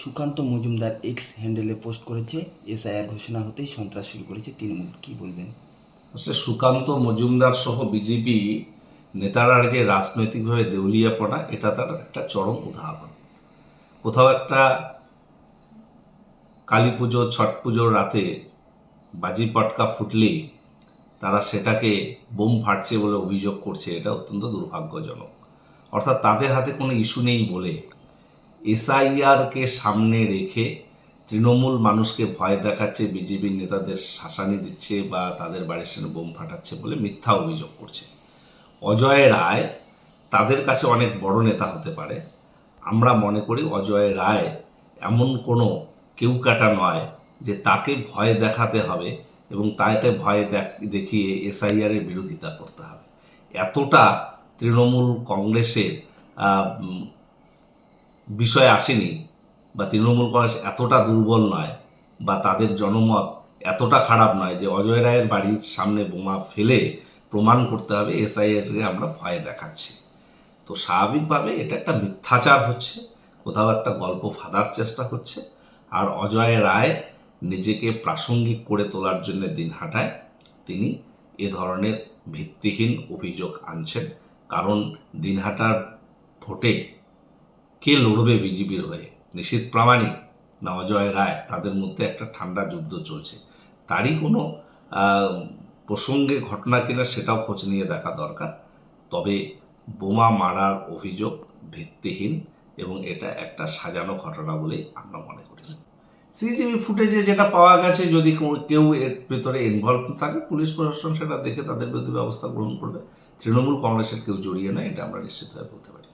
Sukanta Majumdar X হ্যান্ডেলে post করেছে SIR ঘোষণা হতেই সন্ত্রাস শুরু করেছে তৃণমূল। কি বলবেন? আসলে সুকান্ত মজুমদার সহ বিজেপি নেতারা যে রাজনৈতিকভাবে দেউলিয়াপনা, এটা তার একটা চরম উদাহরণ। কোথাও একটা কালী পুজো, ছট পুজোর রাতে বাজি পটকা ফুটলে তারা সেটাকে বোম ফাটছে বলে অভিযোগ করছে, এটা অত্যন্ত দুর্ভাগ্যজনক। অর্থাৎ তাদের হাতে কোনো ইস্যু নেই বলে এসআইআরকে সামনে রেখে তৃণমূল মানুষকে ভয় দেখাচ্ছে বিজেপির নেতাদের শাসানি দিচ্ছে বা তাদের বাড়ির সামনে বোম ফাটাচ্ছে বলে মিথ্যা অভিযোগ করছে। অজয় রায় তাদের কাছে অনেক বড় নেতা হতে পারে। আমরা মনে করি অজয় রায় এমন কোনো কেউ কাটা নয় যে তাকে ভয় দেখাতে হবে এবং তাকে ভয় দেখ- দেখিয়ে এসআইআরের বিরোধিতা করতে হবে। এতটা তৃণমূল কংগ্রেসের বিষয় আসেনি বা তৃণমূল কংগ্রেস এতটা দুর্বল নয় বা তাদের জনমত এতটা খারাপ নয় যে অজয় রায়ের বাড়ির সামনে বোমা ফেলে প্রমাণ করতে হবে এসআইআরকে আমরা ভয় দেখাচ্ছি। তো স্বাভাবিকভাবে এটা একটা মিথ্যাচার হচ্ছে, কোথাও একটা গল্প ফাঁদার চেষ্টা হচ্ছে, আর অজয় রায় নিজেকে প্রাসঙ্গিক করে তোলার জন্য দিন হাঁটায়, তিনি এ ধরনের ভিত্তিহীন অভিযোগ আনছেন। কারণ দিনহাটার ভোটে কে লড়বে বিজেপির হয়ে? নিশীত প্রামাণিক না অজয় রায়, তাদের মধ্যে একটা ঠান্ডা যুদ্ধ চলছে। তারই কোনো প্রসঙ্গে ঘটনা কিনা সেটাও খোঁজ নিয়ে দেখা দরকার। তবে বোমা মারার অভিযোগ ভিত্তিহীন এবং এটা একটা সাজানো ঘটনা বলেই আমরা মনে করি। সিসিটিভি ফুটেজে যেটা পাওয়া গেছে, যদি কেউ এর ভিতরে ইনভলভ থাকে, পুলিশ প্রশাসন সেটা দেখে তাদের বিরুদ্ধে ব্যবস্থা গ্রহণ করবে। তৃণমূল কংগ্রেসের কেউ জড়িয়ে নেয়, এটা আমরা নিশ্চিতভাবে বলতে পারি।